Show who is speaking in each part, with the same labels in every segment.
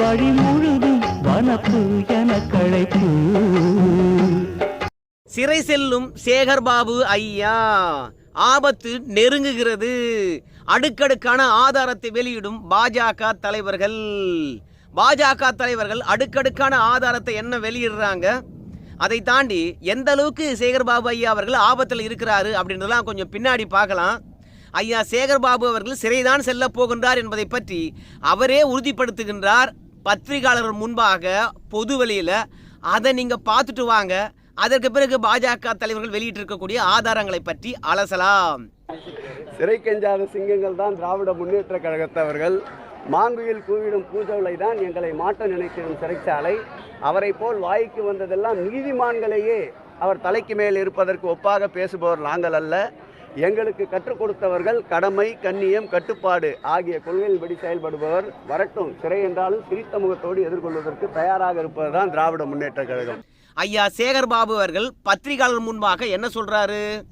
Speaker 1: வழி முழுதும் வனப்பு என கழைப்பு
Speaker 2: சிறை செல்லும் சேகர் பாபு ஐயா ஆபத்து நெருங்குகிறது. அடுக்கடுக்கான ஆதாரத்தை வெளியிடும் பாஜக தலைவர்கள். பாஜக தலைவர்கள் அடுக்கடுக்கான ஆதாரத்தை என்ன வெளியிடுறாங்க? அதை தாண்டி எந்த அளவுக்கு சேகர் பாபு ஐயா அவர்கள் ஆபத்தில் இருக்கிறாரு அப்படின்றதெல்லாம் கொஞ்சம் பின்னாடி பார்க்கலாம். ஐயா சேகர் பாபு அவர்கள் சிறைதான் செல்ல போகின்றார் என்பதை பற்றி அவரே உறுதிப்படுத்துகின்றார். பத்திரிகையாளர்கள் முன்பாக பொது வெளியில் அதை நீங்கள் பார்த்துட்டு வாங்க. அதற்கு பிறகு பாஜக தலைவர்கள் வெளியிட்டிருக்கக்கூடிய ஆதாரங்களை பற்றி அலசலாம்.
Speaker 3: சிறை கெஞ்சாத சிங்கங்கள் தான் திராவிட முன்னேற்ற கழகத்தவர்கள். மாங்குயில் கூவிடும் பூஜோலை தான் எங்களை மாற்ற நினைத்திடும் சிறைச்சாலை. அவரை போல் வாய்க்கு வந்ததெல்லாம் நீதிமான்களையே அவர் தலைக்கு மேல் இருப்பதற்கு ஒப்பாக பேசுபவர் நாங்கள் அல்ல. எங்களுக்கு கற்றுக் கொடுத்தவர்கள் கடமை கண்ணியம் கட்டுப்பாடு ஆகிய கொள்கையின்படி செயல்படுபவர். வரட்டும். சிறை என்றாலும் சிரித்த முகத்தோடு எதிர்கொள்வதற்கு தயாராக இருப்பதுதான் திராவிட முன்னேற்ற கழகம்.
Speaker 2: ஐயா சேகர் பாபு அவர்கள் பத்திரிகையாளர் முன்பாக என்ன சொல்றாரு?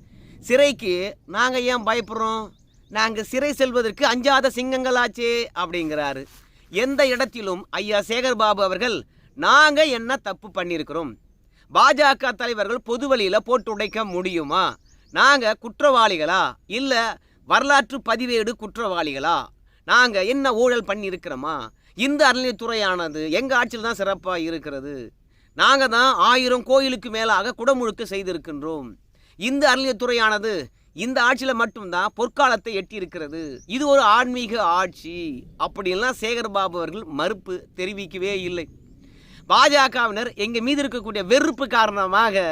Speaker 2: சிறைக்கு நாங்க ஏன் பயப்படுறோம்? நாங்க சிறை செல்வதற்கு அஞ்சாத சிங்கங்களாச்சே அப்படிங்கிறாரு. எந்த இடத்திலும் ஐயா சேகர் பாபு அவர்கள் நாங்க என்ன தப்பு பண்ணியிருக்கிறோம்? பாஜக தலைவர்கள் பொது வழியில் போட்டு உடைக்க முடியுமா? நாங்கள் குற்றவாளிகளா? இல்லை வரலாற்று பதிவேடு குற்றவாளிகளா? நாங்கள் என்ன ஊழல் பண்ணியிருக்கிறோமா? இந்த அறநிலையத்துறையானது எங்கள் ஆட்சியில் தான் சிறப்பாக இருக்கிறது? நாங்கள் தான் ஆயிரம் கோயிலுக்கு மேலாக குடமுழுக்கு செய்திருக்கின்றோம். இந்த அறநிலையத்துறையானது இந்த ஆட்சியில் மட்டும்தான் பொற்காலத்தை எட்டியிருக்கிறது. இது ஒரு ஆன்மீக ஆட்சி. அப்படின்லாம் சேகர் பாபு அவர்கள் மறுப்பு தெரிவிக்கவே இல்லை. பாஜகவினர் எங்கள் மீது இருக்கக்கூடிய வெறுப்பு காரணமாக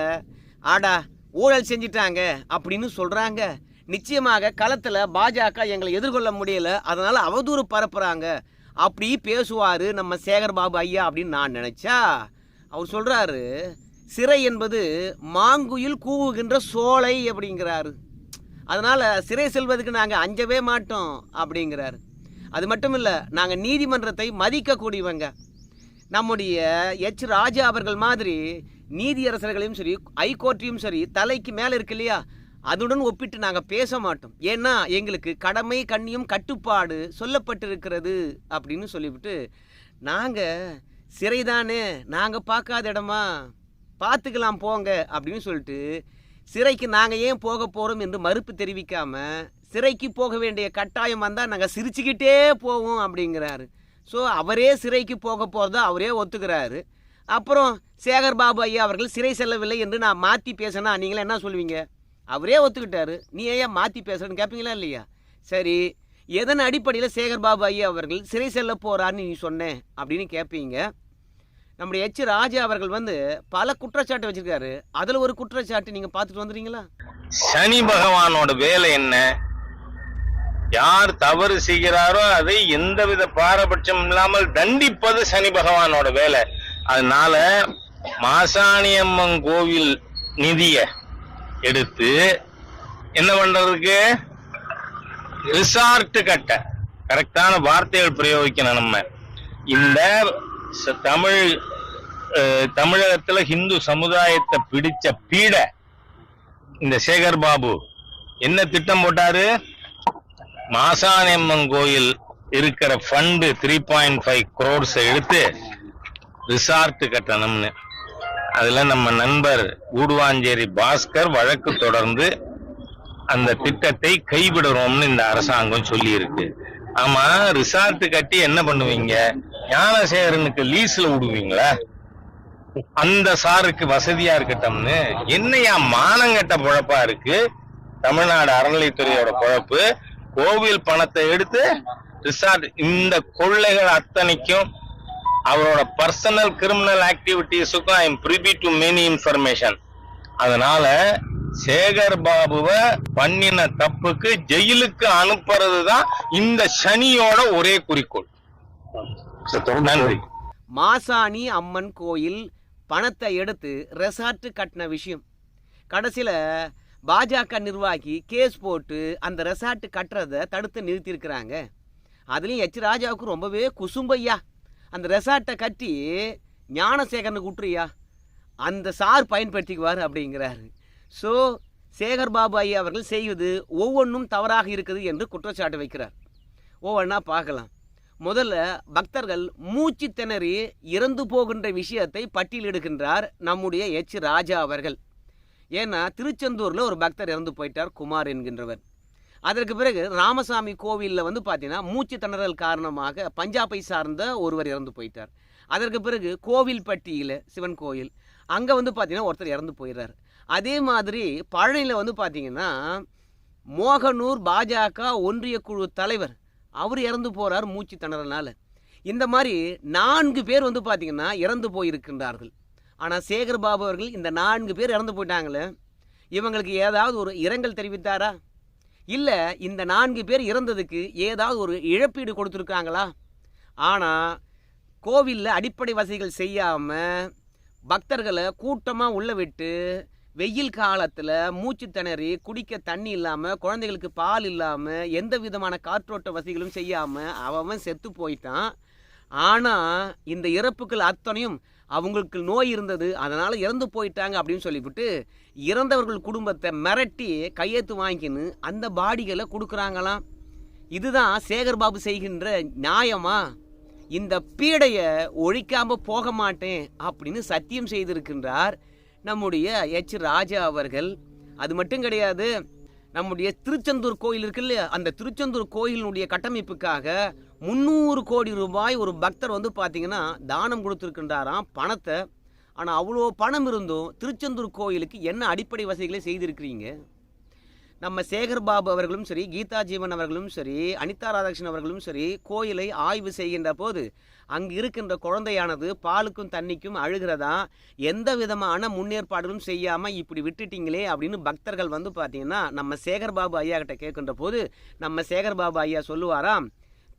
Speaker 2: ஆடா ஊழல் செஞ்சிட்டாங்க அப்படின்னு சொல்கிறாங்க நிச்சயமாக களத்தில் பாஜக எங்களை எதிர்கொள்ள முடியல. அதனால் அவதூறு பரப்புகிறாங்க அப்படி பேசுவார் நம்ம சேகர் பாபு ஐயா அப்படின்னு நான் நினச்சா அவர் சொல்கிறாரு சிறை என்பது மாங்குயில் கூவுகின்ற சோலை அப்படிங்கிறாரு. அதனால் சிறை செல்வதற்கு நாங்கள் அஞ்சவே மாட்டோம் அப்படிங்கிறாரு. அது மட்டும் இல்லை நாங்கள் நீதிமன்றத்தை மதிக்கக்கூடியவங்க. நம்முடைய எச். ராஜா அவர்கள் மாதிரி நீதியரசர்களையும் சரி ஐகோர்ட்டையும் சரி தலைக்கு மேலே இருக்கு இல்லையா? அதுடன் ஒப்பிட்டு நாங்கள் பேச மாட்டோம். ஏன்னா எங்களுக்கு கடமை கண்ணியம் கட்டுப்பாடு சொல்லப்பட்டிருக்கிறது அப்படின்னு சொல்லிவிட்டு நாங்கள் சிறைதானே நாங்கள் பார்க்காத இடமா? பார்த்துக்கலாம் போங்க அப்படின்னு சொல்லிட்டு சிறைக்கு நாங்கள் ஏன் போக போகிறோம் என்று மறுப்பு தெரிவிக்காமல் சிறைக்கு போக வேண்டிய கட்டாயம் வந்தால் நாங்கள் சிரிச்சுக்கிட்டே போவோம் அப்படிங்கிறாரு. ஸோ அவரே சிறைக்கு போக போகிறதா அவரே ஒத்துக்கிறாரு. அப்புறம் சேகர் பாபு ஐயா அவர்கள் சிறை செல்லவில்லை என்று நான் மாற்றி பேசினா நீங்களே என்ன சொல்லுவீங்க? அவரே ஒத்துக்கிட்டாரு. நீ ஏன் மாற்றி பேசுறேன்னு கேட்பீங்களா இல்லையா? சரி எதன் அடிப்படையில் சேகர் பாபு ஐயா அவர்கள் சிறை செல்ல போகிறான்னு நீ சொன்னேன் அப்படின்னு கேட்பீங்க நம்முடைய எச் ராஜா அவர்கள் வந்து பல குற்றச்சாட்டு வச்சிருக்காரு. அதில் ஒரு குற்றச்சாட்டு நீங்கள் பார்த்துட்டு வந்துடுறீங்களா
Speaker 4: சனி பகவானோட வேலை என்ன? யார் தவறு செய்கிறாரோ அதை எந்தவித பாரபட்சம் இல்லாமல் தண்டிப்பது சனி பகவானோட வேலை. அதனால மாசாணியம்மன் கோவில் நிதிய எடுத்து என்ன பண்றதுக்கு? ரிசார்ட் கட்ட. கரெக்டான வார்த்தைகள் பிரயோகிக்கணும் நம்ம. இந்த ச- தமிழ் தமிழகத்துல ஹிந்து சமுதாயத்தை பிடிச்ச பீடை இந்த சேகர் பாபு என்ன திட்டம் போட்டாரு? மாசாணியம்மன் கோயில் இருக்கிற fund three point five crores எடுத்து ரிசார்ட் கட்டணும்னு. அதுல நம்ம நண்பர் ஊடுவாஞ்சேரி பாஸ்கர் வழக்கு தொடர்ந்து அந்த திட்டத்தை கைவிடுறோம்னு இந்த அரசாங்கம் சொல்லியிருக்கு. ஆமா ரிசார்ட் கட்டி என்ன பண்ணுவீங்க? ஞானசேகரனுக்கு லீஸ்ல விடுவீங்களா? அந்த சாருக்கு வசதியா இருக்கட்டும்னு. என்னையா மானங்கட்ட பொழப்பா இருக்கு? தமிழ்நாடு அறநிலைத்துறையோட பொழப்பு. கோவில் பணத்தை எடுத்து ரிசார்ட் இந்த கொள்ளைகள் அத்தனைக்கும் அவரோட personal criminal ஆக்டிவிட்டிஸுக்கும் I am privy to many information அதனால சேகர் பாபுவை பண்ணின தப்புக்கு ஜெயிலுக்கு அனுப்புறது தான் இந்த சனியோட ஒரே குறிக்கோள். நன்றி.
Speaker 2: மாசாணி அம்மன் கோயில் பணத்தை எடுத்து ரெசார்ட் கட்டின விஷயம். கடைசியில் பாஜக நிர்வாகி கேஸ் போட்டு அந்த ரெசார்ட் கட்டுறதை தடுத்து நிறுத்தியிருக்கிறாங்க. அதுலேயும் எச் ராஜாவுக்கு ரொம்பவே குசும்பையா. அந்த ரெசார்ட்டை கட்டி ஞானசேகரனுக்கு விட்டுறியா அந்த சார் பயன்படுத்திக்குவார் அப்படிங்கிறாரு. ஸோ சேகர் பாபு ஐயா அவர்கள் செய்வது ஒவ்வொன்றும் தவறாக இருக்குது என்று குற்றச்சாட்டு வைக்கிறார். ஒவ்வொன்றா பார்க்கலாம். முதல்ல பக்தர்கள் மூச்சு திணறி இறந்து போகின்ற விஷயத்தை பட்டியலிடுகின்றார் நம்முடைய எச். ராஜா அவர்கள். ஏன்னா திருச்செந்தூரில் ஒரு பக்தர் இறந்து போயிட்டார் குமார் என்கின்றவர். அதற்கு பிறகு ராமசாமி கோவிலில் வந்து பார்த்தீங்கன்னா மூச்சு திணறல் காரணமாக பஞ்சாபை சார்ந்த ஒருவர் இறந்து போயிட்டார். அதற்கு பிறகு கோவில்பட்டியில் சிவன் கோயில் அங்கே வந்து பார்த்தீங்கன்னா ஒருத்தர் இறந்து போயிடுறார் அதே மாதிரி பழனியில் வந்து பார்த்தீங்கன்னா மோகனூர் பாஜக ஒன்றிய குழு தலைவர் அவர் இறந்து போகிறார் மூச்சு திணறனால இந்த மாதிரி நான்கு பேர் வந்து பார்த்திங்கன்னா இறந்து போயிருக்கின்றார்கள். ஆனால் சேகர் பாபு அவர்கள் இந்த நான்கு பேர் இறந்து போயிட்டாங்களே இவங்களுக்கு ஏதாவது ஒரு இரங்கல் தெரிவித்தாரா? இல்லை இந்த நான்கு பேர் இறந்ததுக்கு ஏதாவது ஒரு இழப்பீடு கொடுத்துருக்காங்களா? ஆனால் கோவிலில் அடிப்படை வசதிகள் செய்யாமல் பக்தர்களை கூட்டமாக உள்ள விட்டு வெயில் காலத்தில் மூச்சு திணறி குடிக்க தண்ணி இல்லாமல் குழந்தைகளுக்கு பால் இல்லாமல் எந்த விதமான காற்றோட்ட வசதிகளும் செய்யாமல் அவன் செத்து போயிட்டான். ஆனால் இந்த இறப்புகள் அத்தனையும் அவங்களுக்கு நோய் இருந்தது அதனால் இறந்து போயிட்டாங்க அப்படின்னு சொல்லிவிட்டு இறந்தவர்கள் குடும்பத்தை மிரட்டி கையெழுத்து வாங்கிக்கின்னு அந்த பாடிகளை கொடுக்குறாங்களாம். இதுதான் சேகர் பாபு செய்கின்ற நியாயமா? இந்த பீடையை ஒழிக்காமல் போக மாட்டேன் அப்படின்னு சத்தியம் செய்திருக்கின்றார் நம்முடைய எச். ராஜா அவர்கள். அது மட்டும் கிடையாது நம்முடைய திருச்செந்தூர் கோயில் இருக்கு இல்லையா? அந்த திருச்செந்தூர் கோயிலினுடைய கட்டமைப்புக்காக முந்நூறு கோடி ரூபாய் ஒரு பக்தர் வந்து பார்த்தீங்கன்னா தானம் கொடுத்துருக்கின்றாராம் பணத்தை. ஆனால் அவ்வளோ பணம் இருந்தும் திருச்செந்தூர் கோயிலுக்கு என்ன அடிப்படை வசதிகளை செய்திருக்கிறீங்க? நம்ம சேகர் பாபு அவர்களும் சரி கீதா ஜீவன் அவர்களும் சரி அனிதா ராதாகிருஷ்ணன் அவர்களும் சரி கோயிலை ஆய்வு செய்கின்ற போது அங்கு இருக்கின்ற குழந்தையானது பாலுக்கும் தண்ணிக்கும் அழுகிறதா? எந்த விதமான முன்னேற்பாடுகளும் செய்யாமல் இப்படி விட்டுட்டீங்களே அப்படின்னு பக்தர்கள் வந்து பார்த்தீங்கன்னா நம்ம சேகர் பாபு ஐயா கிட்ட கேட்கின்ற போது நம்ம சேகர் பாபு ஐயா சொல்லுவாராம்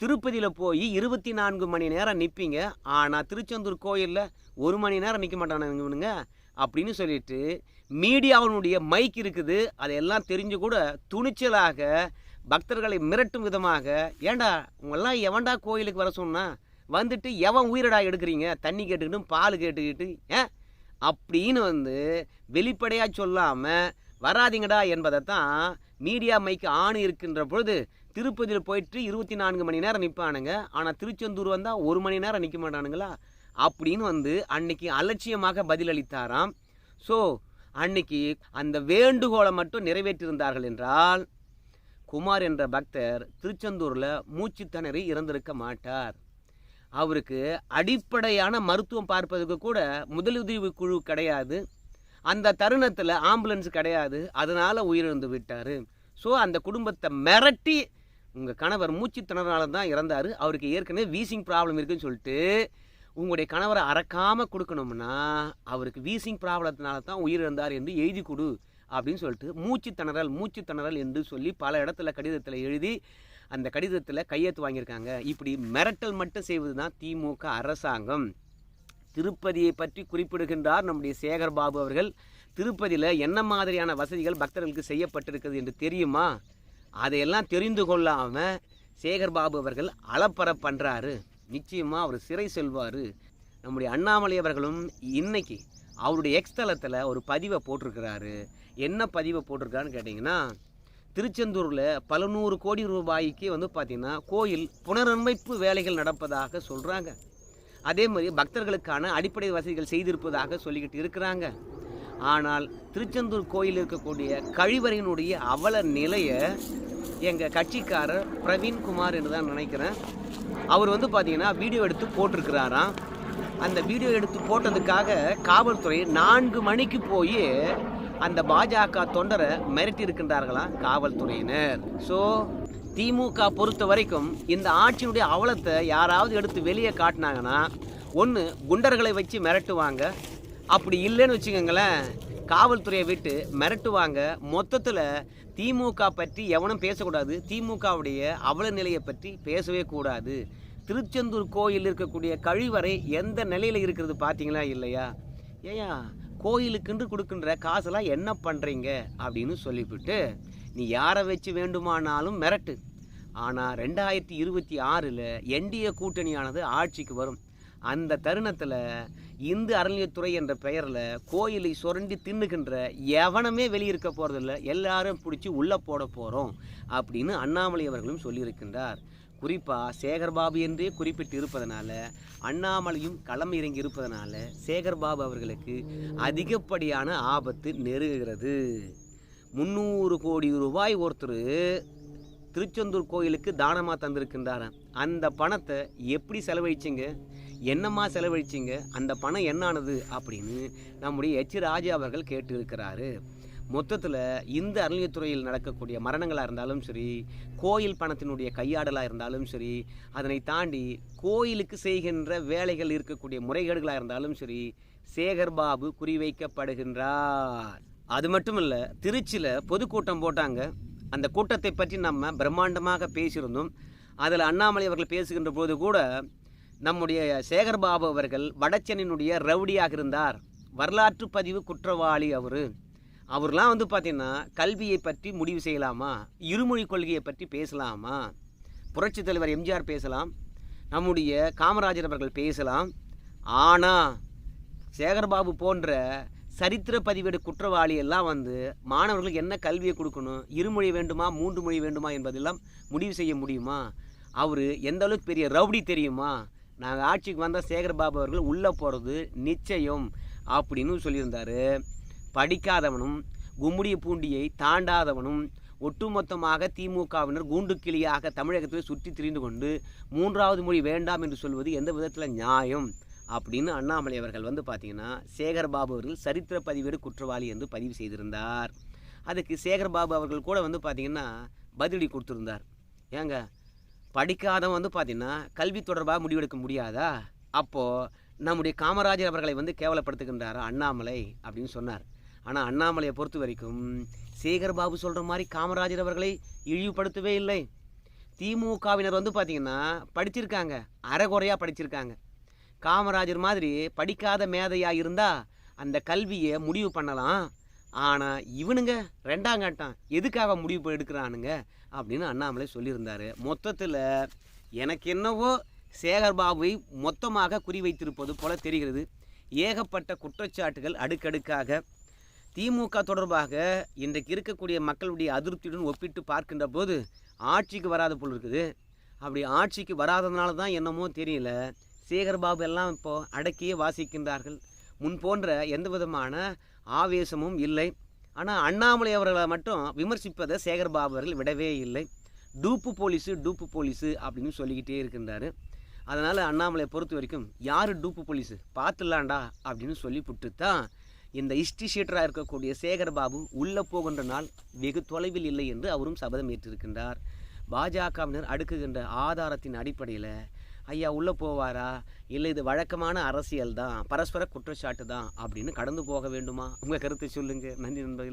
Speaker 2: திருப்பதியில் போய் இருபத்தி நான்கு மணி நேரம் நிற்பீங்க ஆனால் திருச்செந்தூர் கோயிலில் ஒரு மணி நேரம் நிற்க மாட்டானுங்க இவனுங்க? அப்படின்னு சொல்லிட்டு மீடியாவினுடைய மைக் இருக்குது. அதையெல்லாம் தெரிஞ்சு கூட துணிச்சலாக பக்தர்களை மிரட்டும் விதமாக ஏண்டா உங்கெல்லாம் எவன்டா கோயிலுக்கு வர சொன்னா? வந்துட்டு எவன் உயிரடா எடுக்கிறீங்க? தண்ணி கேட்டுக்கிட்டு பால் கேட்டுக்கிட்டு ஏன்? அப்படின்னு வந்து வெளிப்படையாக சொல்லாமல் வராதீங்கடா என்பதை தான் மீடியா மைக்கு ஆணு இருக்கின்ற பொழுது திருப்பதியில் போயிட்டு இருபத்தி நான்கு மணி நேரம் நிற்பானுங்க ஆனால் திருச்செந்தூர் வந்தால் ஒரு மணி நேரம் நிற்க மாட்டானுங்களா? அப்படின்னு வந்து அன்னைக்கு அலட்சியமாக பதிலளித்தாராம். ஸோ அன்னைக்கு அந்த வேண்டுகோளை மட்டும் நிறைவேற்றியிருந்தார்கள் என்றால் குமார் என்ற பக்தர் திருச்செந்தூரில் மூச்சு திணறி இறந்திருக்க மாட்டார். அவருக்கு அடிப்படையான மருத்துவம் பார்ப்பதுக்கு கூட முதலுதவி குழு கிடையாது. அந்த தருணத்தில் ஆம்புலன்ஸ் கிடையாது. அதனால் உயிரிழந்து விட்டார். ஸோ அந்த குடும்பத்தை மிரட்டி உங்கள் கணவர் மூச்சு திணறனால தான் இறந்தார். அவருக்கு ஏற்கனவே வீசிங் ப்ராப்ளம் இருக்குன்னு சொல்லிட்டு உங்களுடைய கணவரை அறக்காமல் கொடுக்கணும்னா அவருக்கு வீசிங் ப்ராப்ளத்தினால தான் உயிரிழந்தார் என்று எழுதி கொடு அப்படின்னு சொல்லிட்டு மூச்சு திணறல் மூச்சு திணறல் என்று சொல்லி பல இடத்துல கடிதத்தில் எழுதி அந்த கடிதத்தில் கையெழுத்து வாங்கியிருக்காங்க. இப்படி மிரட்டல் மட்டும் செய்வது தான் திமுக அரசாங்கம். திருப்பதியை பற்றி குறிப்பிடுகின்றார் நம்முடைய சேகர் பாபு அவர்கள். திருப்பதியில் என்ன மாதிரியான வசதிகள் பக்தர்களுக்கு செய்யப்பட்டிருக்கிறது என்று தெரியுமா? அதையெல்லாம் தெரிந்து கொள்ளாமல் சேகர் பாபு அவர்கள் அலப்பற பண்ணுறாரு நிச்சயமாக அவர் சிறை செல்வார். நம்முடைய அண்ணாமலை அவர்களும் இன்னைக்கு அவருடைய எக்ஸ்தலத்தில் ஒரு பதிவை போட்டிருக்கிறாரு. என்ன பதிவை போட்டிருக்காருன்னு கேட்டிங்கன்னா திருச்செந்தூரில் பல நூறு கோடி ரூபாய்க்கு வந்து பார்த்திங்கன்னா கோயில் புனரமைப்பு வேலைகள் நடப்பதாக சொல்கிறாங்க அதே மாதிரி பக்தர்களுக்கான அடிப்படை வசதிகள் செய்திருப்பதாக சொல்லிக்கிட்டு இருக்கிறாங்க. ஆனால் திருச்செந்தூர் கோயில் இருக்கக்கூடிய கழிவறையினுடைய அவல நிலையை எங்கள் கட்சிக்காரர் பிரவீன்குமார் என்று தான் நினைக்கிறேன். அவர் வந்து பார்த்தீங்கன்னா வீடியோ எடுத்து போட்டிருக்கிறாராம். அந்த வீடியோ எடுத்து போட்டதுக்காக காவல்துறை நான்கு மணிக்கு போய் அந்த பாஜக தொண்டரை மிரட்டி இருக்கின்றார்களாம் காவல்துறையினர். ஸோ திமுக பொறுத்த வரைக்கும் இந்த ஆட்சியினுடைய அவலத்தை யாராவது எடுத்து வெளியே காட்டினாங்கன்னா ஒன்று குண்டர்களை வச்சு மிரட்டுவாங்க அப்படி இல்லைன்னு வச்சுக்கோங்களேன் காவல்துறையை விட்டு மிரட்டுவாங்க. மொத்தத்தில் திமுக பற்றி எவனும் பேசக்கூடாது. திமுகவுடைய அவல நிலையை பற்றி பேசவே கூடாது. திருச்செந்தூர் கோயில் இருக்கக்கூடிய கழிவறை எந்த நிலையில் இருக்கிறது பார்த்தீங்களா இல்லையா? ஏயா கோயிலுக்குன்று கொடுக்கின்ற காசெல்லாம் என்ன பண்ணுறீங்க அப்படின்னு சொல்லிவிட்டு நீ யாரை வச்சு வேண்டுமானாலும் மிரட்டு. ஆனால் ரெண்டாயிரத்தி இருபத்தி ஆறில் என்டிஏ கூட்டணியானது ஆட்சிக்கு வரும். அந்த தருணத்தில் இந்து அறநிலையத்துறை என்ற பெயரில் கோயிலை சுரண்டி தின்னுகின்ற எவனமே வெளியிருக்க போகிறதில்ல எல்லாரும் பிடிச்சி உள்ளே போட போகிறோம் அப்படின்னு அண்ணாமலை அவர்களும் சொல்லியிருக்கின்றார். குறிப்பாக சேகர்பாபு என்றே குறிப்பிட்டு இருப்பதனால அண்ணாமலையும் களம் இறங்கி இருப்பதனால சேகர்பாபு அவர்களுக்கு அதிகப்படியான ஆபத்து நெருங்குகிறது. முந்நூறு கோடி ரூபாய் ஒருத்தர் திருச்செந்தூர் கோயிலுக்கு தானமாக தந்திருக்கின்றாராம். அந்த பணத்தை எப்படி செலவழிச்சிங்க? என்னம்மா செலவழிச்சிங்க? அந்த பணம் என்னானது? அப்படின்னு நம்முடைய எச் ராஜா அவர்கள் கேட்டு இருக்கிறாரு மொத்தத்தில் இந்த அறநிலையத்துறையில் நடக்கக்கூடிய மரணங்களாக இருந்தாலும் சரி கோயில் பணத்தினுடைய கையாடலாக இருந்தாலும் சரி அதனை தாண்டி கோயிலுக்கு செய்கின்ற வேலைகள் இருக்கக்கூடிய முறைகேடுகளாக இருந்தாலும் சரி சேகர் பாபு குறிவைக்கப்படுகின்றார். அது மட்டும் இல்லை திருச்சியில் பொதுக்கூட்டம் போட்டாங்க. அந்த கூட்டத்தை பற்றி நம்ம பிரம்மாண்டமாக பேசியிருந்தோம். அதில் அண்ணாமலை அவர்கள் பேசுகின்ற போது கூட நம்முடைய சேகர்பாபு அவர்கள் வடச்சென்னினுடைய ரவுடியாக இருந்தார். வரலாற்று பதிவு குற்றவாளி அவர். அவர்லாம் வந்து பார்த்திங்கன்னா கல்வியை பற்றி முடிவு செய்யலாமா? இருமொழி கொள்கையை பற்றி பேசலாமா? புரட்சித் தலைவர் எம்ஜிஆர் பேசலாம். நம்முடைய காமராஜர் அவர்கள் பேசலாம். ஆனால் சேகர்பாபு போன்ற சரித்திர பதிவேடு குற்றவாளி எல்லாம் வந்து மாணவர்களுக்கு என்ன கல்வியை கொடுக்கணும்? இருமொழி வேண்டுமா? மூன்று மொழி வேண்டுமா? என்பதெல்லாம் முடிவு செய்ய முடியுமா? அவர் எந்த அளவுக்கு பெரிய ரவுடி தெரியுமா? நாங்கள் ஆட்சிக்கு வந்த சேகர்பாபு அவர்கள் உள்ளே போகிறது நிச்சயம் அப்படின்னு சொல்லியிருந்தார். படிக்காதவனும் கும்முடிய பூண்டியை தாண்டாதவனும் ஒட்டுமொத்தமாக திமுகவினர் கூண்டு கிளியாக தமிழகத்தில் சுற்றி திரிந்து கொண்டு மூன்றாவது மொழி வேண்டாம் என்று சொல்வது எந்த விதத்தில் நியாயம்? அப்படின்னு அண்ணாமலை அவர்கள் வந்து பார்த்தீங்கன்னா சேகர்பாபு அவர்கள் சரித்திர பதிவேடு குற்றவாளி என்று பதிவு செய்திருந்தார். அதுக்கு சேகர்பாபு அவர்கள் கூட வந்து பார்த்தீங்கன்னா பதிலடி கொடுத்துருந்தார். ஏங்க படிக்காதவன் வந்து பார்த்தீங்கன்னா கல்வி தொடர்பாக முடிவெடுக்க முடியாதா? அப்போது நம்முடைய காமராஜர் அவர்களை வந்து கேவலப்படுத்துகின்றாரா? அண்ணாமலை அப்படின்னு சொன்னார். ஆனால் அண்ணாமலையை பொறுத்த வரைக்கும் சேகர்பாபு சொல்கிற மாதிரி காமராஜர் அவர்களை இழிவுபடுத்தவே இல்லை. திமுகவினர் வந்து பார்த்திங்கன்னா படிச்சிருக்காங்க. அறகுறையாக படிச்சிருக்காங்க. காமராஜர் மாதிரி படிக்காத மேதையாக இருந்தால் அந்த கல்வியை முடிவு பண்ணலாம். ஆனால் இவனுங்க ரெண்டாம் கட்டம். எதுக்காக முடிவு எடுக்கிறானுங்க? அப்படின்னு அண்ணாமலை சொல்லியிருந்தார். மொத்தத்தில் எனக்கு என்னவோ சேகர்பாபுவை மொத்தமாக குறிவைத்திருப்பது போல தெரிகிறது. ஏகப்பட்ட குற்றச்சாட்டுகள் அடுக்கடுக்காக திமுக தொடர்பாக இன்றைக்கு இருக்கக்கூடிய மக்களுடைய அதிருப்தியுடன் ஒப்பிட்டு பார்க்கின்ற போது ஆட்சிக்கு வராத போல் இருக்குது. அப்படி ஆட்சிக்கு வராததுனால தான் என்னமோ தெரியல. சேகர்பாபு எல்லாம் இப்போது அடக்கியே வாசிக்கின்றார்கள். முன் போன்ற எந்த விதமான ஆவேசமும் இல்லை. ஆனால் அண்ணாமலை அவர்களை மட்டும் விமர்சிப்பதை சேகர்பாபு அவர்கள் விடவே இல்லை. டூப்பு போலீஸு டூப்பு போலீஸு அப்படின்னு சொல்லிக்கிட்டே இருக்கின்றாரு. அதனால் அண்ணாமலையை பொறுத்த வரைக்கும் யார் டூப்பு போலீஸு? பார்த்துலாண்டா அப்படின்னு சொல்லி தான் இந்த ஹிஸ்ட்ரி ஷீட்டராக இருக்கக்கூடிய சேகர்பாபு உள்ளே போகின்ற நாள் வெகு தொலைவில் இல்லை என்று அவரும் சபதம் ஏற்றிருக்கின்றார். பாஜகவினர் அடுக்குகின்ற ஆதாரத்தின் அடிப்படையில் ஐயா உள்ளே போவாரா? இல்லை இது வழக்கமான அரசியல் தான் பரஸ்பர குற்றச்சாட்டு தான் அப்படின்னு கடந்து போக வேண்டுமா? உங்கள் கருத்தை சொல்லுங்கள் நன்றி நண்பர்கள்.